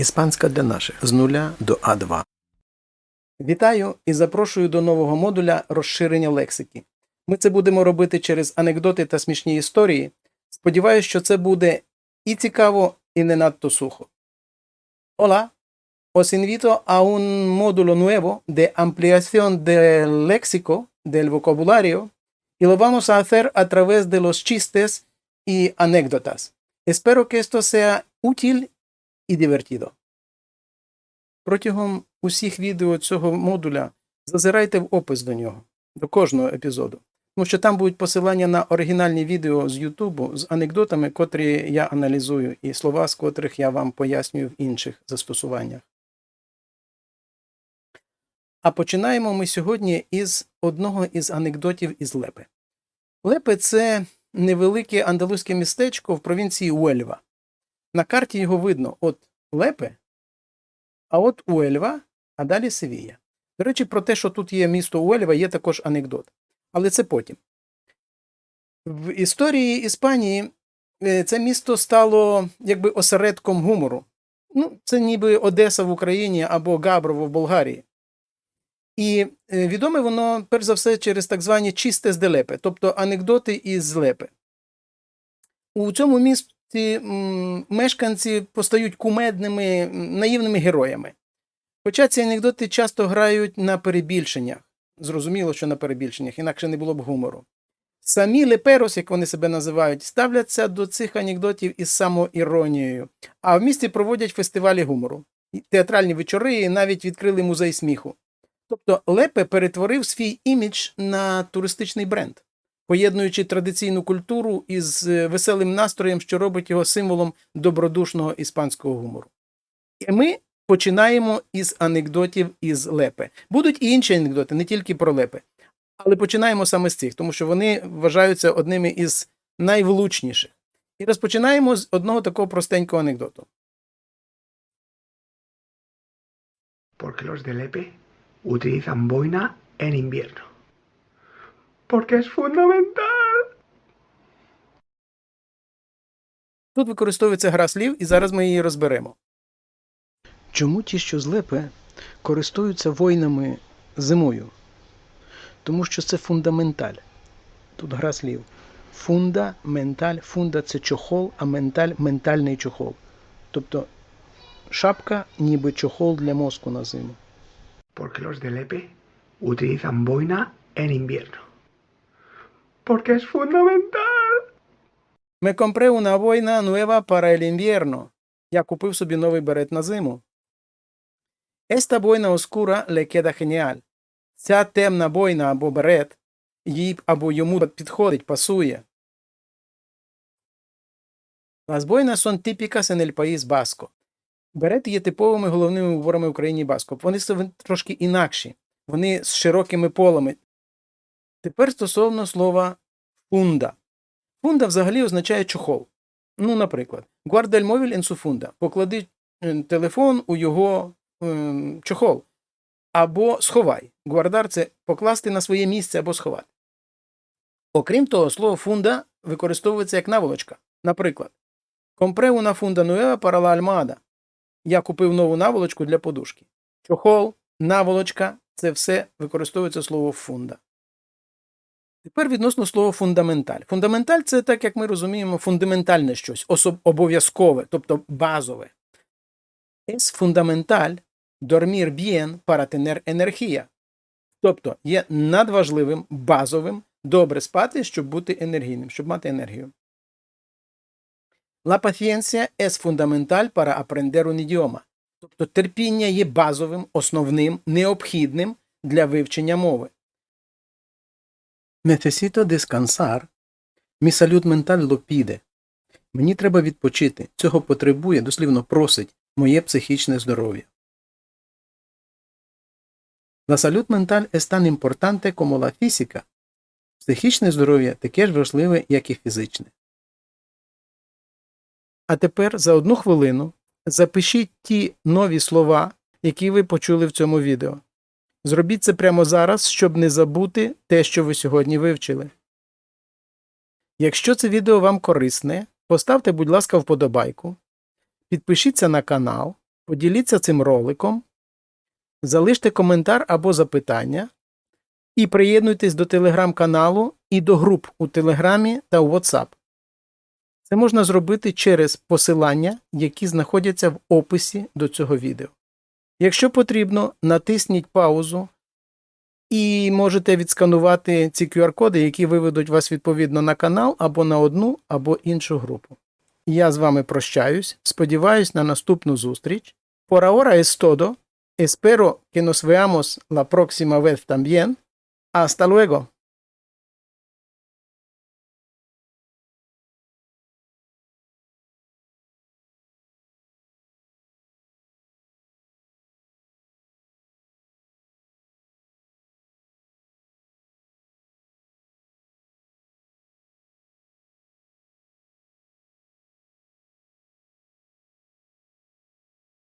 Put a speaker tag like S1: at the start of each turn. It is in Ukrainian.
S1: Іспанська для наших з нуля до А2. Вітаю і запрошую до нового модуля розширення лексики. Ми це будемо робити через анекдоти та смішні історії. Сподіваюсь, що це буде і цікаво, і не надто сухо. Hola, os invito a un módulo nuevo de ampliación del léxico, del vocabulario, y lo vamos a hacer a través de los chistes y anécdotas. Espero que esto sea útil і divertido. Протягом усіх відео цього модуля зазирайте в опис до нього, до кожного епізоду, тому що там будуть посилання на оригінальні відео з Ютубу з анекдотами, котрі я аналізую, і слова, з котрих я вам пояснюю в інших застосуваннях. А починаємо ми сьогодні із одного із анекдотів із Лепи. Лепе це невелике андалузьке містечко в провінції Уельва. На карті його видно от Лепе, а от Уельва, а далі Севія. До речі, про те, що тут є місто Уельва, є також анекдот. Але це потім. В історії Іспанії е, це місто стало якби осередком гумору. Ну, це ніби Одеса в Україні або Габрово в Болгарії. І е, відоме воно, перш за все, через так звані чисте з делепе, тобто анекдоти із лепе. У цьому місті м, мешканці постають кумедними, наївними героями. Хоча ці анекдоти часто грають на перебільшеннях. Зрозуміло, що на перебільшеннях, інакше не було б гумору. Самі леперос, як вони себе називають, ставляться до цих анекдотів із самоіронією, а в місті проводять фестивалі гумору, театральні вечори і навіть відкрили музей сміху. Тобто Лепе перетворив свій імідж на туристичний бренд, поєднуючи традиційну культуру із е, веселим настроєм, що робить його символом добродушного іспанського гумору. І ми починаємо із анекдотів із Лепе. Будуть і інші анекдоти, не тільки про Лепе. Але починаємо саме з цих, тому що вони вважаються одними із найвлучніших. І розпочинаємо з одного такого простенького анекдоту.
S2: Porque los de Lepe utilizan boina en invierno. Porque es fundamental.
S1: Тут використовується гра слів, і зараз ми її розберемо. Чому ті, що з користуються воїнами зимою? Тому що це фундаменталь. Тут гра слів. Фунда, менталь, фунда це чохол, а менталь ментальний чохол. Тобто шапка ніби чохол для мозку на зиму.
S2: Porque los de Lepe utilizan boina en invierno. Porque es fundamental.
S1: Me compré una boina nueva para el invierno. Я купив собі новий берет на зиму. Esta boina oscura le queda genial. Ця темна бойна або берет їй або йому підходить, пасує. Las boinas son típicas en el país basco. Берети є типовими головними уборами в Україні Баско. Вони трошки інакші. Вони з широкими полами. Тепер стосовно слова фунда. Фунда взагалі означає чохол. Ну, наприклад, su funda. Поклади е, телефон у його ем, чохол. Або сховай. Гуардар це покласти на своє місце або сховати. Окрім того, слово фунда використовується як наволочка. Наприклад, compre una funda nueva para la. Я купив нову наволочку для подушки. Чохол, наволочка це все використовується слово фунда. Тепер відносно слова фундаменталь. Фундаменталь це, так як ми розуміємо, фундаментальне щось, обов'язкове, тобто базове. Es fundamental dormir bien para tener energía. Тобто є надважливим, базовим, добре спати, щоб бути енергійним, щоб мати енергію. La paciencia es fundamental para aprender un idioma. Тобто терпіння є базовим, основним, необхідним для вивчення мови. Necesito descansar. Salud mental lo pide. Мені треба відпочити. Цього потребує, дослівно просить, моє психічне здоров'я. La salud mental es tan importante como la física. Психічне здоров'я таке ж важливе, як і фізичне. А тепер за одну хвилину запишіть ті нові слова, які ви почули в цьому відео. Зробіть це прямо зараз, щоб не забути те, що ви сьогодні вивчили. Якщо це відео вам корисне, поставте, будь ласка, вподобайку, підпишіться на канал, поділіться цим роликом, залиште коментар або запитання і приєднуйтесь до телеграм-каналу і до груп у Телеграмі та у WhatsApp. Це можна зробити через посилання, які знаходяться в описі до цього відео. Якщо потрібно, натисніть паузу і можете відсканувати ці QR-коди, які виведуть вас відповідно на канал або на одну або іншу групу. Я з вами прощаюсь, сподіваюсь на наступну зустріч. Por ahora es todo. Espero que nos veamos la próxima vez también. Hasta luego.